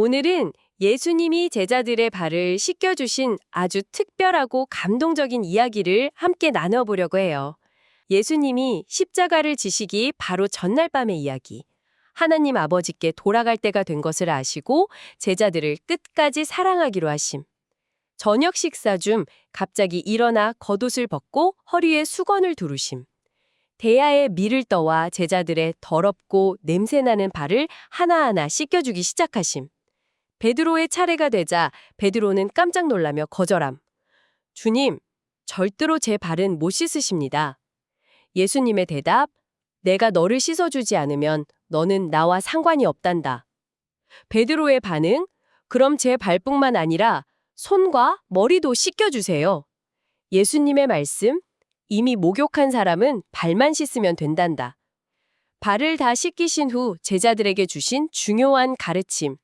오늘은 예수님이 제자들의 발을 씻겨주신 아주 특별하고 감동적인 이야기를 함께 나눠보려고 해요. 예수님이 십자가를 지시기 바로 전날 밤의 이야기. 하나님 아버지께 돌아갈 때가 된 것을 아시고 제자들을 끝까지 사랑하기로 하심. 저녁 식사 중 갑자기 일어나 겉옷을 벗고 허리에 수건을 두르심. 대야에 밀을 떠와 제자들의 더럽고 냄새나는 발을 하나하나 씻겨주기 시작하심. 베드로의 차례가 되자 베드로는 깜짝 놀라며 거절함. 주님, 절대로 제 발은 못 씻으십니다. 예수님의 대답, 내가 너를 씻어주지 않으면 너는 나와 상관이 없단다. 베드로의 반응, 그럼 제 발뿐만 아니라 손과 머리도 씻겨주세요. 예수님의 말씀, 이미 목욕한 사람은 발만 씻으면 된단다. 발을 다 씻기신 후 제자들에게 주신 중요한 가르침.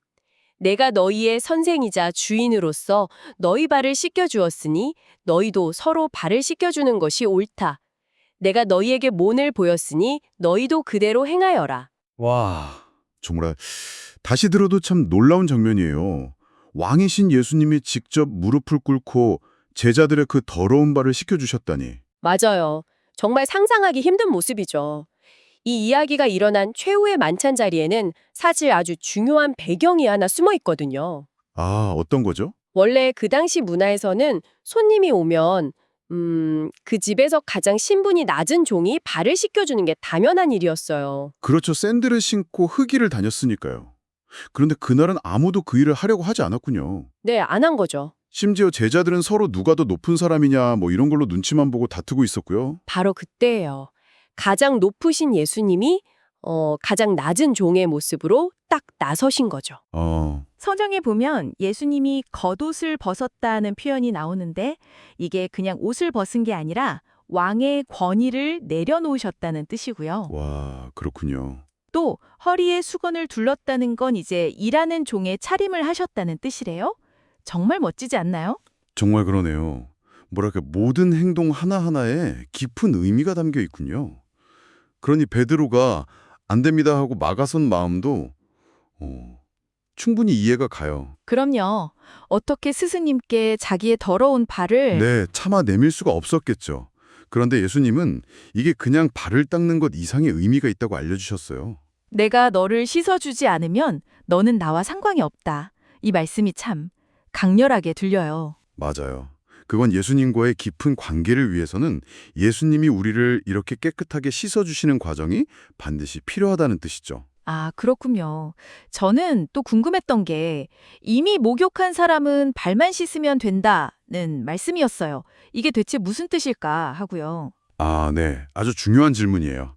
내가 너희의 선생이자 주인으로서 너희 발을 씻겨주었으니 너희도 서로 발을 씻겨주는 것이 옳다. 내가 너희에게 본을 보였으니 너희도 그대로 행하여라. 와, 정말 다시 들어도 참 놀라운 장면이에요. 왕이신 예수님이 직접 무릎을 꿇고 제자들의 그 더러운 발을 씻겨주셨다니. 맞아요. 정말 상상하기 힘든 모습이죠. 이 이야기가 일어난 최후의 만찬 자리에는 사실 아주 중요한 배경이 하나 숨어 있거든요. 아, 어떤 거죠? 원래 그 당시 문화에서는 손님이 오면 음, 그 집에서 가장 신분이 낮은 종이 발을 씻겨주는 게 당연한 일이었어요. 그렇죠. 샌들을 신고 흙길을 다녔으니까요. 그런데 그날은 아무도 그 일을 하려고 하지 않았군요. 네, 안 한 거죠. 심지어 제자들은 서로 누가 더 높은 사람이냐 뭐 이런 걸로 눈치만 보고 다투고 있었고요. 바로 그때예요. 가장 높으신 예수님이 어, 가장 낮은 종의 모습으로 딱 나서신 거죠. 어, 성경에 보면 예수님이 겉옷을 벗었다는 표현이 나오는데 이게 그냥 옷을 벗은 게 아니라 왕의 권위를 내려놓으셨다는 뜻이고요. 와, 그렇군요. 또 허리에 수건을 둘렀다는 건 이제 일하는 종의 차림을 하셨다는 뜻이래요. 정말 멋지지 않나요? 정말 그러네요. 뭐랄까 모든 행동 하나하나에 깊은 의미가 담겨 있군요. 그러니 베드로가 안 됩니다 하고 막아선 마음도 어, 충분히 이해가 가요. 그럼요. 어떻게 스승님께 자기의 더러운 발을 네, 차마 내밀 수가 없었겠죠. 그런데 예수님은 이게 그냥 발을 닦는 것 이상의 의미가 있다고 알려주셨어요. 내가 너를 씻어주지 않으면 너는 나와 상관이 없다. 이 말씀이 참 강렬하게 들려요. 맞아요. 그건 예수님과의 깊은 관계를 위해서는 예수님이 우리를 이렇게 깨끗하게 씻어주시는 과정이 반드시 필요하다는 뜻이죠. 아, 그렇군요. 저는 또 궁금했던 게 이미 목욕한 사람은 발만 씻으면 된다는 말씀이었어요. 이게 대체 무슨 뜻일까 하고요. 아, 네. 아주 중요한 질문이에요.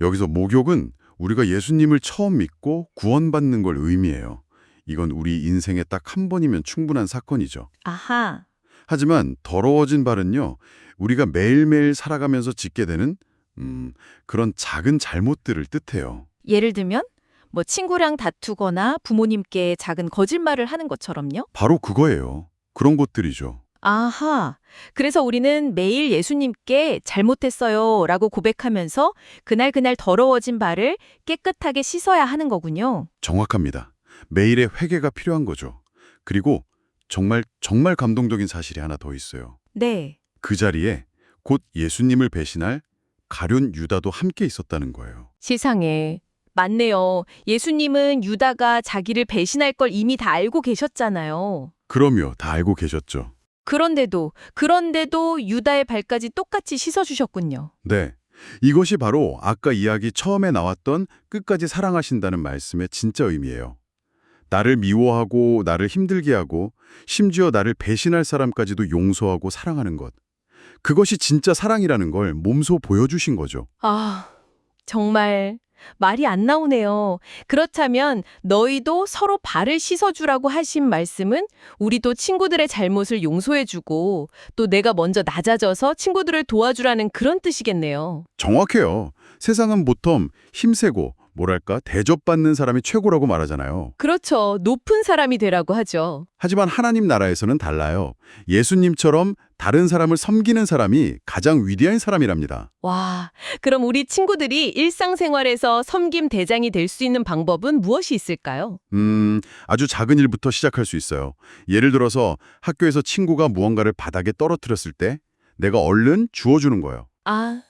여기서 목욕은 우리가 예수님을 처음 믿고 구원받는 걸 의미해요. 이건 우리 인생에 딱 한 번이면 충분한 사건이죠. 아하. 하지만 더러워진 발은요, 우리가 매일매일 살아가면서 짓게 되는 음, 그런 작은 잘못들을 뜻해요. 예를 들면 뭐 친구랑 다투거나 부모님께 작은 거짓말을 하는 것처럼요. 바로 그거예요. 그런 것들이죠. 아하. 그래서 우리는 매일 예수님께 잘못했어요 라고 고백하면서 그날 그날 더러워진 발을 깨끗하게 씻어야 하는 거군요. 정확합니다. 매일의 회개가 필요한 거죠. 그리고 정말 정말 감동적인 사실이 하나 더 있어요. 네. 그 자리에 곧 예수님을 배신할 가룟 유다도 함께 있었다는 거예요. 세상에. 맞네요. 예수님은 유다가 자기를 배신할 걸 이미 다 알고 계셨잖아요. 그럼요. 다 알고 계셨죠. 그런데도, 그런데도 유다의 발까지 똑같이 씻어주셨군요. 네. 이것이 바로 아까 이야기 처음에 나왔던 끝까지 사랑하신다는 말씀의 진짜 의미예요. 나를 미워하고 나를 힘들게 하고 심지어 나를 배신할 사람까지도 용서하고 사랑하는 것. 그것이 진짜 사랑이라는 걸 몸소 보여주신 거죠. 아, 정말 말이 안 나오네요. 그렇다면 너희도 서로 발을 씻어주라고 하신 말씀은 우리도 친구들의 잘못을 용서해주고 또 내가 먼저 낮아져서 친구들을 도와주라는 그런 뜻이겠네요. 정확해요. 세상은 보통 힘세고 뭐랄까 대접받는 사람이 최고라고 말하잖아요. 그렇죠. 높은 사람이 되라고 하죠. 하지만 하나님 나라에서는 달라요. 예수님처럼 다른 사람을 섬기는 사람이 가장 위대한 사람이랍니다. 와, 그럼 우리 친구들이 일상생활에서 섬김 대장이 될 수 있는 방법은 무엇이 있을까요? 음, 아주 작은 일부터 시작할 수 있어요. 예를 들어서 학교에서 친구가 무언가를 바닥에 떨어뜨렸을 때 내가 얼른 주워주는 거예요. 아,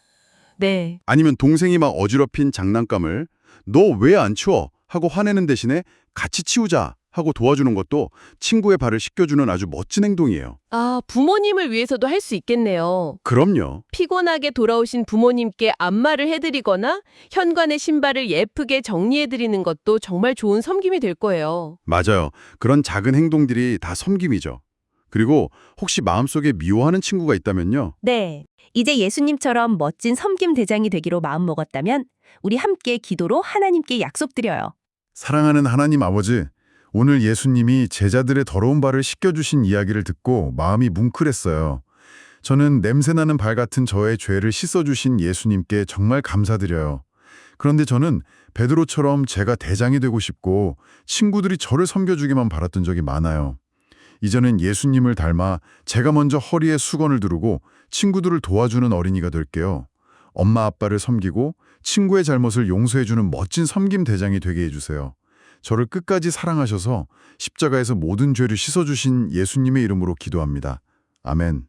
네. 아니면 동생이 막 어지럽힌 장난감을 너 왜 안 치워? 하고 화내는 대신에 같이 치우자 하고 도와주는 것도 친구의 발을 씻겨주는 아주 멋진 행동이에요. 아, 부모님을 위해서도 할 수 있겠네요. 그럼요. 피곤하게 돌아오신 부모님께 안마를 해드리거나 현관의 신발을 예쁘게 정리해드리는 것도 정말 좋은 섬김이 될 거예요. 맞아요. 그런 작은 행동들이 다 섬김이죠. 그리고 혹시 마음속에 미워하는 친구가 있다면요. 네. 이제 예수님처럼 멋진 섬김 대장이 되기로 마음먹었다면 우리 함께 기도로 하나님께 약속드려요. 사랑하는 하나님 아버지, 오늘 예수님이 제자들의 더러운 발을 씻겨주신 이야기를 듣고 마음이 뭉클했어요. 저는 냄새나는 발 같은 저의 죄를 씻어주신 예수님께 정말 감사드려요. 그런데 저는 베드로처럼 제가 대장이 되고 싶고 친구들이 저를 섬겨주기만 바랐던 적이 많아요. 이제는 예수님을 닮아 제가 먼저 허리에 수건을 두르고 친구들을 도와주는 어린이가 될게요. 엄마 아빠를 섬기고 친구의 잘못을 용서해주는 멋진 섬김 대장이 되게 해주세요. 저를 끝까지 사랑하셔서 십자가에서 모든 죄를 씻어주신 예수님의 이름으로 기도합니다. 아멘.